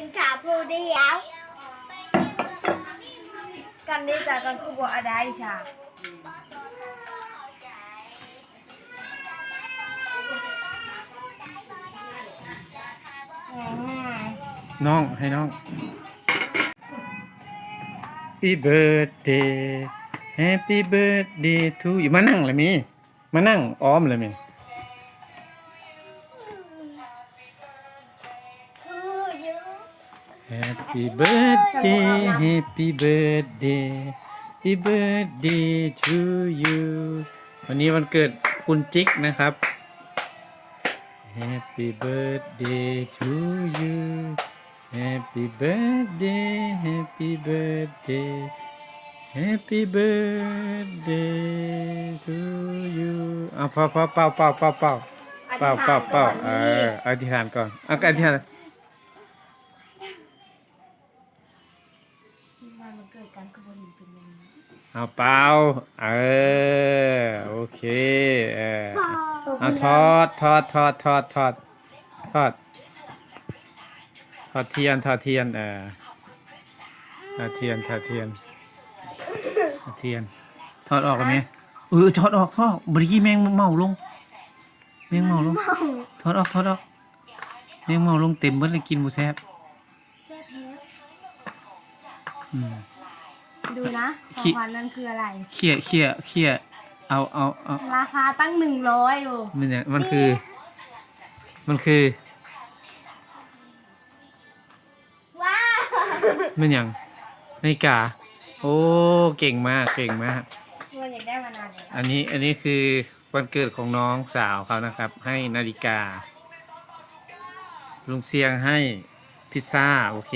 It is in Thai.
นขาผู้เดียวกันได้จากกันคือบ่อะไรชาอืมน้องให้น้อง Happy birthday Happy birthday to you มานั่งเลยมี มานั่งอ้อมเลยมี Happy birthday Happy birthday Happy birthday to you วันนี้วันเกิดคุณจิ๊กนะครับ Happy birthday to you Happy birthday Happy birthday Happy birthday to you อาเป่าเป่าเป่าเป่าเป่าเป่าเป่าเป่าเป่าเอออธิษฐานก่อนเอาอธิษฐาน มามันเกิดกันคือบ่ดีเป็นอยังนี้เอาเปล่าเออโอเคเออเอาทอดทอดทอดทอดทอดทอดทอดเทียนทอดเทียนเออทอดเทียนทอดเทียนทอดเทียน ทอดออกกันไหมเออทอดออกทอดออกบริกี้แมงเมาลง แมงเมาลง ทอดออกทอดออกแมงเมาลงเต็มเบิดเลยกินหมูแซ่บ ดูนะขอขี้งขวัญนั่นคืออะไร เขี่ยเขี่ยเขี่ยเอาเอาเอาราคาตั้งหนึ่งร้อยโอ้มันเนี่ยมันคือ มันคือว้าวมันอย่างนาฬิกา โอ้เก่งมากเก่งมากมันอยากได้มานานแล้วอันนี้อันนี้คือวันเกิดของน้องสาวเขานะครับ ให้นาฬิกา ลุงเสียงให้พิซซ่า โอเค